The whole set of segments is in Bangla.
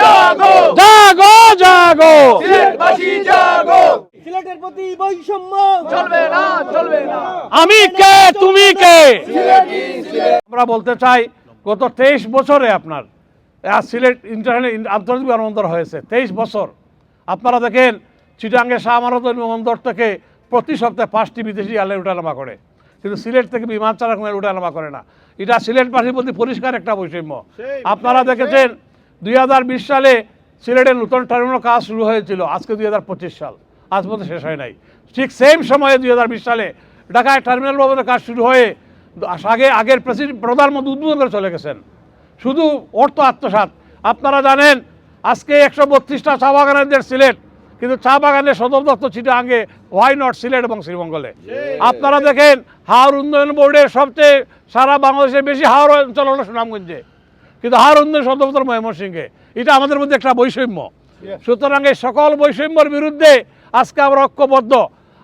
জাগো। জাগো জাগো। সিলেটবাসী জাগো। সিলেটের প্রতি বৈষম্য। চলবে না চলবে না। আমি কে? তুমি কে? আমরা বলতে চাই গত তেইশ বছরে আপনার সিলেট ইন্টারন্যাশনাল আন্তর্জাতিক বিমানবন্দর হয়েছে। তেইশ বছর। আপনারা দেখেন চিটাঙ্গে শাহ আমানত বিমানবন্দর থেকে প্রতি সপ্তাহে পাঁচটি বিদেশি এয়ারলাইন উঠানামা করে। কিন্তু সিলেট থেকে বিমান চালক কোনো উঠানামা করে না। এটা সিলেটবাসীর প্রতি পরিষ্কার একটা বৈষম্য। আপনারা দেখেছেন দুই হাজার বিশ সালে সিলেটের নতুন টার্মিনাল কাজ শুরু হয়েছিল আজকে দুই হাজার পঁচিশ সাল। আজ পর্যন্ত শেষ হয় নাই। ঠিক সেম সময়ে দুই হাজার বিশ সালে ঢাকায় টার্মিনাল ভবনের কাজ শুরু হয়ে আগে আগের প্রেসিডেন্ট প্রধানমন্ত্রী উদ্বোধন করে চলে গেছেন। শুধু অর্থ আত্মসাৎ। আপনারা জানেন আজকে একশো বত্রিশটা চা বাগানের সিলেট কিন্তু চা বাগানের সদর দপ্তর চিটাঙ্গে হোয়াই নট সিলেট এবং শ্রীমঙ্গলে? আপনারা দেখেন হাওর উন্নয়ন বোর্ডের সবচেয়ে সারা বাংলাদেশের বেশি হাওর অঞ্চল হলো সুনামগঞ্জে। কিন্তু হাওর উন্নয়ন সদর ময়মনসিংহে এটা আমাদের মধ্যে একটা বৈষম্য। সুতরাং এই সকল বৈষম্যর বিরুদ্ধে আজকে আমরা ঐক্যবদ্ধ।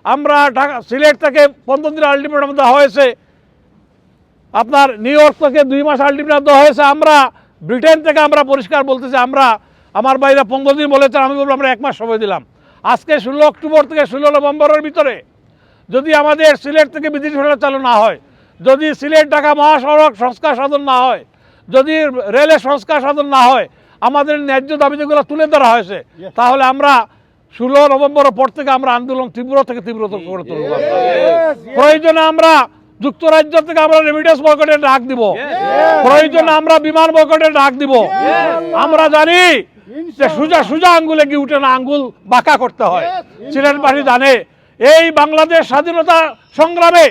আমরা ঢাকা সিলেট থেকে পনেরো দিন আলটিমেটাম দেওয়া হয়েছে। আপনার নিউ ইয়র্ক থেকে দুই মাস আলটিমেটাম দেওয়া হয়েছে। আমরা ব্রিটেন থেকে আমরা পরিষ্কার বলতেছি আমরা আমার বাইরে পনেরো দিন বলেছেন আমি বলব আমরা এক মাস সময় দিলাম। আজকে ষোলো অক্টোবর থেকে ষোলো নভেম্বরের ভিতরে যদি আমাদের সিলেট থেকে বিদেশি চালু না হয় যদি সিলেট ঢাকা মহাসড়ক সংস্কার সাধন না হয় যদি রেলের সংস্কার সাধন না হয় আমাদের ন্যায্য দাবি যেগুলো তুলে ধরা হয়েছে তাহলে আমরা ষোলো নভেম্বরের পর থেকে আমরা আন্দোলন তীব্র থেকে তীব্রতর করে তুলব। প্রয়োজনে আমরা যুক্তরাজ্য থেকে আমরা রেমিডেন্স বয়কটের ডাক দিব। প্রয়োজনে আমরা বিমান বয়কটের ডাক দিব। আমরা জানি যে সুজা সুজা আঙ্গুলে কি উঠে না আঙ্গুল বাঁকা করতে হয়। সিলেটবাসী জানে এই বাংলাদেশ স্বাধীনতা সংগ্রামে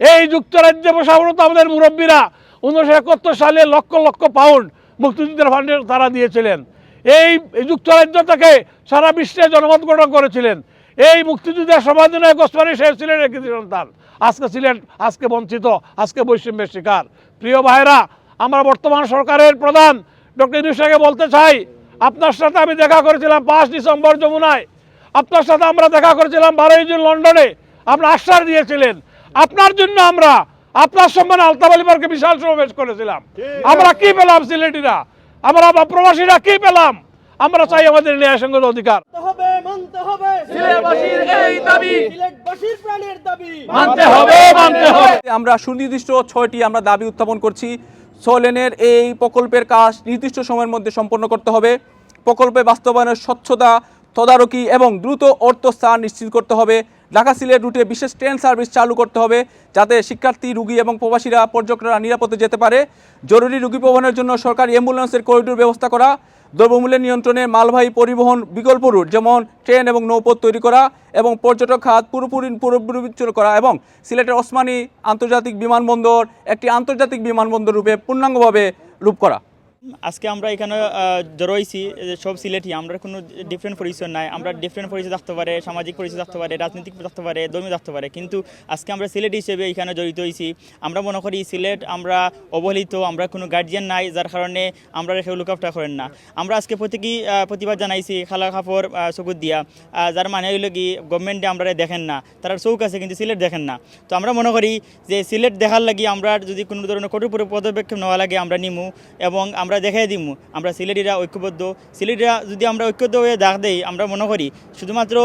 এই যুক্তরাজ্যে বসাবরত আমাদের মুরব্বীরা উনিশশো একাত্তর সালে লক্ষ লক্ষ পাউন্ড মুক্তিযুদ্ধের ফান্ডে তারা দিয়েছিলেন। এই যুক্তরাজ্য থেকে সারা বিশ্বে জনমত গঠন করেছিলেন। এই মুক্তিযুদ্ধের সমাধানায়ক ওসমানী শেখ ছিলেন একটি সন্তান। আজকে ছিলেন, আজকে বঞ্চিত, আজকে বৈষম্যের শিকার। প্রিয় ভাইরা আমরা বর্তমান সরকারের প্রধান ডক্টর ইনুসাকে বলতে চাই, আপনার সাথে আমি দেখা করেছিলাম পাঁচ ডিসেম্বর যমুনায়। আপনার সাথে আমরা দেখা করেছিলাম বারোই জুন লন্ডনে। আপনার আশ্বাস দিয়েছিলেন। আপনার জন্য আমরা আপনার সম্মানে আলতাফ আলী পার্কে বিশাল সমাবেশ করেছিলাম। আমরা কি পেলাম সিলেটিরা? আমরা বা প্রবাসীরা কি পেলাম? আমরা চাই আমাদের ন্যায়সঙ্গত অধিকার। মানতে হবে মানতে হবে। সিলেটবাসীর এই দাবি। প্রাণের দাবি। মানতে হবে মানতে হবে। আমরা সুনির্দিষ্ট ছয়টি আমরা দাবি উত্থাপন করছি। সোলেনের এই প্রকল্পের কাজ নির্দিষ্ট সময়ের মধ্যে সম্পন্ন করতে হবে। প্রকল্পে বাস্তবায়নের স্বচ্ছতা তদারকি এবং দ্রুত অর্থ স্থান নিশ্চিত করতে হবে। ঢাকা সিলেট রুটে বিশেষ ট্রেন সার্ভিস চালু করতে হবে যাতে শিক্ষার্থী, রুগী এবং প্রবাসীরা, পর্যটকরা নিরাপদে যেতে পারে। জরুরি রুগী পরিবহনের জন্য সরকারি অ্যাম্বুলেন্সের করিডোর ব্যবস্থা করা, দ্রব্যমূল্যের নিয়ন্ত্রণে মালবাহী পরিবহন বিকল্প রুট যেমন ট্রেন এবং নৌপথ তৈরি করা এবং পর্যটক খাত পুরোপুরি পুরোপুরি বিচ্ছিন্ন করা এবং সিলেটের ওসমানী আন্তর্জাতিক বিমানবন্দর একটি আন্তর্জাতিক বিমানবন্দর রূপে পূর্ণাঙ্গভাবে রূপ করা। আজকে আমরা এখানে আহ, জড়ো হয়েছি যে সব সিলেটি আমরা কোনো ডিফারেন্ট পরিচয় নাই। আমরা ডিফারেন্ট পরিচয় থাকতে পারে সামাজিক পরিচয় থাকতে পারে রাজনৈতিক থাকতে পারে ধর্মীয় থাকতে পারে। কিন্তু আজকে আমরা সিলেট হিসেবে এখানে জড়িত হয়েছি। আমরা মনে করি সিলেট আমরা অবহেলিত আমরা কোনো গার্জিয়ান নাই যার কারণে আমরা রেখে লুকাপটা করেন না। আমরা আজকে প্রতীকী আহ, প্রতিবাদ জানাইছি খালা খাফর চকুত দিয়া। যার মানে হইল কি গভর্নমেন্টে আমরা দেখেন না। তারা চৌক আছে কিন্তু সিলেট দেখেন না। তো আমরা মনে করি যে সিলেট দেখার লাগি আমরা যদি কোনো ধরনের কঠোর পদক্ষেপ নেওয়া লাগে আমরা নিমু। এবং আমরা দেখাই দিমু। আমরা সিলেটিরা ঐক্যবদ্ধ। সিলেটিরা যদি আমরা ঐক্যবদ্ধ হয়ে ডাক দেই, আমরা মনে করি শুধুমাত্র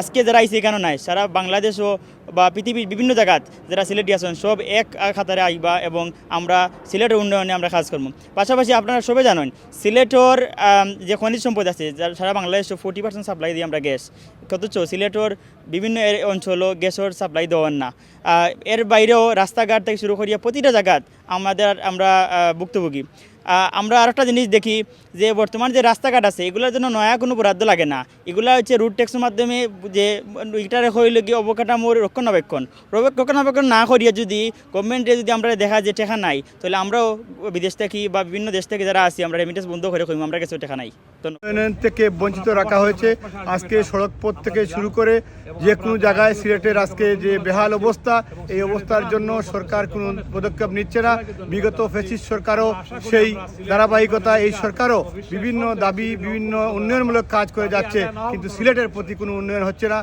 আজকে যারা আইসে এখানে নাই, সারা বাংলাদেশও বা পৃথিবীর বিভিন্ন জায়গাত যারা সিলেটি আছেন, সব এক খাতারে আইবা এবং আমরা সিলেটের উন্নয়নে আমরা কাজ করব পাশাপাশি আপনারা সবাই জানেন, সিলেটর যে খনিজ সম্পদ আছে, যার সারা বাংলাদেশ ফোর্টি পার্সেন্ট সাপ্লাই দিই আমরা গ্যাস। অথচ সিলেটর বিভিন্ন অঞ্চলও গ্যাসের সাপ্লাই দেওয়ার না। এর বাইরেও রাস্তাঘাট থেকে শুরু করিয়া প্রতিটা জায়গাত আমাদের, আমরা ভুক্তভোগী। আমরা আরেকটা জিনিস দেখি যে বর্তমান যে রাস্তাঘাট আছে, এগুলোর জন্য নয়া কোনো বরাদ্দ লাগে না। এগুলো হচ্ছে রুট ট্যাক্সের মাধ্যমে যে এটারে হইলে গিয়ে অবকাঠামোর রক্ষণাবেক্ষণ। রক্ষণাবেক্ষণ না করিয়া যদি গভর্নমেন্টে যদি আমরা দেখা যে টেকা নাই, তাহলে আমরাও বিদেশ থেকে বা বিভিন্ন দেশ থেকে যারা আছি, আমরা রেমিটেন্স বন্ধ করে কইম, আমরা কাছে টেকা নাই। থেকে বঞ্চিত রাখা হয়েছে। আজকে সড়ক পথ থেকে শুরু করে যে কোনো জায়গায় সিলেটের আজকে যে বেহাল অবস্থা এই অবস্থার জন্য সরকার কোনো পদক্ষেপ নিচ্ছে না। বিগত ফেসিস সরকারও সেই ধারাবাহিকতা এই সরকারও বিভিন্ন দাবি বিভিন্ন উন্নয়নমূলক কাজ করে যাচ্ছে কিন্তু সিলেটের প্রতি কোনো উন্নয়ন হচ্ছে না।